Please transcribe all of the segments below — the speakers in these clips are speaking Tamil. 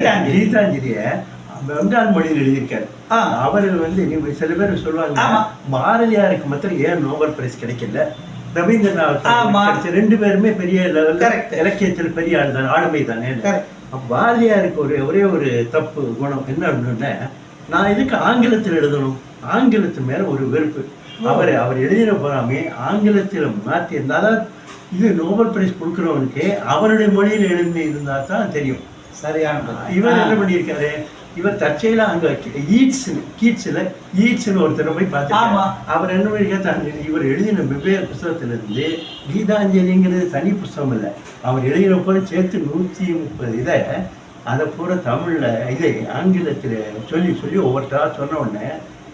கீதாஞ்சலி. கீதாஞ்சலிய பெங்கால் மொழியில் எழுதியிருக்காரு. ஆ. அவர் வந்து நீங்க சில பேர் சொல்லுவாங்க. பாரதியாருக்கு மாத்திரம் ஏன் நோபல் பிரைஸ் கிடைக்கல? ரவீந்திரநாத் ரெண்டு பேருமே பெரிய லெவல்ல. இலக்கியத்தில் பெரிய ஆள் தான் ஆளுமை தானே பாரதியாருக்கு ஒரு ஒரே ஒரு தப்பு குணம் என்ன அப்படின்னா நான் இதுக்கு ஆங்கிலத்தில் எழுதணும்? ஆங்கிலத்து மேல ஒரு வெறுப்பு. அவர் அவர் எழுதின போறாமே ஆங்கிலத்தில் மாற்றி இருந்தாலும் இது நோபல் பிரைஸ் கொடுக்குறவனுக்கு அவருடைய மொழியில் எழுதி இருந்தா தான் தெரியும். சரியான இவர் என்ன பண்ணியிருக்காரு? இவர் தற்செயலா அங்க ஈட்ஸ் கீட்ஸ்ல ஈட்ஸ்னு ஒருத்தரை போய். பார்த்தாரு அவர் என்ன பண்ணியிருக்காரு? இவர் எழுதின வெவ்வேறு புஸ்தகத்துல இருந்து கீதாஞ்சலிங்கிறது தனி புஸ்தகம் இல்லை. அவர் எழுதின போது சேர்த்து நூத்தி முப்பது இதை அதை பூரா தமிழ்ல இதை ஆங்கிலத்துல சொல்லி சொல்லி ஒவ்வொருத்தரா சொன்ன உடனே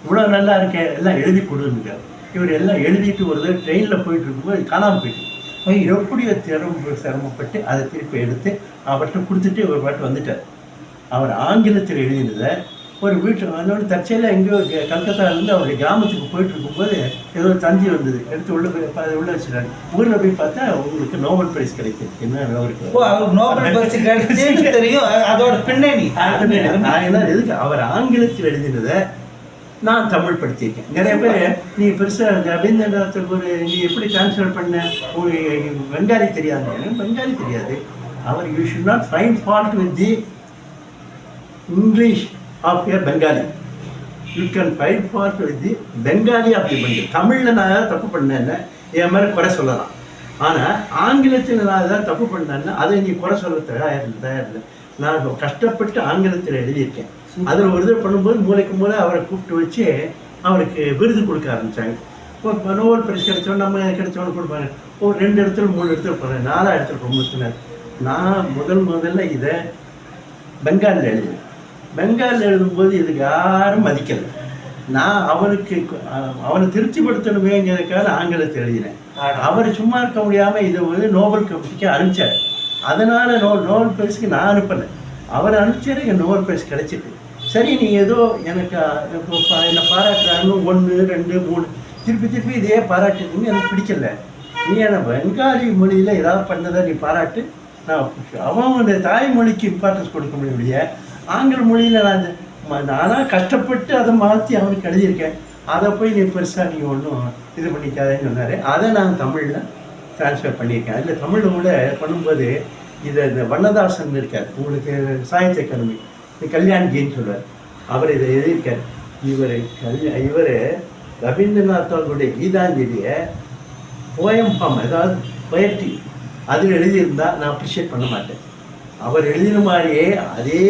இவ்வளவு நல்லா இருக்கே எல்லாம் எழுதி கொடுங்க இவர் எல்லாம் எழுதிட்டு ஒரு ட்ரெயின்ல போயிட்டு இருக்கும்போது காணாம போயிட்டு எப்படியோ திறம்பு சிரமப்பட்டு அதை திருப்பி எடுத்து அவர்கிட்ட கொடுத்துட்டு ஒரு பாட்டு வந்துட்டார். அவர் ஆங்கிலத்தில் எழுதினதை ஒரு வீட்டு அதோட தற்செயல எங்கேயோ க- கல்கத்தாலேருந்து அவருடைய கிராமத்துக்கு போயிட்டு இருக்கும்போது ஏதோ ஒரு தந்தி வந்தது. எடுத்து உள்ள போய் உள்ள வச்சுட்டாரு. ஊரில் போய் பார்த்தா உங்களுக்கு நோபல் பிரைஸ் கிடைக்குது என்ன அவருக்கு ஓ அவர் நோபல் பரிசு கிடைச்சு தெரியும். அதோட பின்னணி. நான் என்ன எதுக்கு? அவர் ஆங்கிலத்தில் எழுதினதை நான் தமிழ் படுத்தியிருக்கேன் நிறைய பேர் நீ பெருசா ரவீந்திரநாத்துக்கு ஒரு நீ எப்படி டிரான்ஸ்ஃபர் பண்ண? உங்களுக்கு பெங்காலி தெரியாது. எனக்கு பெங்காலி தெரியாது. அவர் you should not find fault with the English of your Bengali you can find fault with the Bengali the Bengali தமிழில் நான் ஏதாவது தப்பு பண்ணேன்னா என் மேலே குறை சொல்லலாம். ஆனால் ஆங்கிலத்தில் நான் ஏதாவது தப்பு பண்ணேன்னா அதை நீ குறை சொல்ல தயாரில்லை தயாரில்லை நான் கஷ்டப்பட்டு ஆங்கிலத்தில் எழுதியிருக்கேன். அதில் ஒரு இது பண்ணும்போது மூளைக்கு மூளை அவரை கூப்பிட்டு வச்சு அவருக்கு விருது கொடுக்க ஆரம்பித்தாங்க இப்போ நோபல் பிரைஸ் கிடைச்சோம் நம்ம கிடைச்சோன்னு கொடுப்பாங்க ஒரு ரெண்டு இடத்துல மூணு இடத்துல போகிறேன் நாலா இடத்துல ப்ரொமோஷனர் நான் முதல் முதல்ல இதை பெங்காலில் எழுதினேன். பெங்காலில் எழுதும்போது இதுக்கு யாரும் மதிக்கலை. நான் அவனுக்கு அவனை திருப்திப்படுத்தணுமேங்கிறதுக்காக ஆங்கிலத்தை எழுதினேன். அவர் சும்மா இருக்க முடியாமல் இதை வந்து நோபல் கமிட்டிக்கு அனுப்பிச்சார். அதனால நோ நோபல் பிரைஸ்க்கு நான் அனுப்பலை. அவர் அனுப்பிச்சாரு எனக்கு நோபல் பிரைஸ் கிடைச்சிட்டு. சரி நீ ஏதோ எனக்கு என்ன இப்போ என்னை ஒன்று ரெண்டு மூணு. திருப்பி திருப்பி இதே பாராட்டுன்னு எனக்கு பிடிக்கல. நீ என்ன பெங்காலி மொழியில் ஏதாவது பண்ணதை நீ பாராட்டு. நான் அவனுடைய தாய்மொழிக்கு இம்பார்ட்டன்ஸ் கொடுக்க முடியலையே. ஆங்கில மொழியில் நான் நானாக கஷ்டப்பட்டு அதை மாற்றி அவனுக்கு எழுதியிருக்கேன். அதை போய் நீ பெருசாக நீ ஒன்றும் இது பண்ணிக்காதேன்னு சொன்னார். அதை நான் தமிழில் ட்ரான்ஸ்ஃபர் பண்ணியிருக்கேன். அதில் தமிழில் கூட பண்ணும்போது இதை இந்த வண்ணதாசன் இருக்கார். உங்களுக்கு சாகித்ய அகாடமி இந்த கல்யாண்ஜின்னு சொல்லுவார் அவர் இதை எழுதியிருக்கார். இவர் கல்யா இவர் ரவீந்திரநாத் தாகூருடைய கீதாஞ்சலியை போயம் ஃபார்ம் அதாவது பொயட்ரி அதில் எழுதியிருந்தால் நான் அப்ரிஷியேட் பண்ண மாட்டேன். அவர் எழுதின மாதிரியே அதே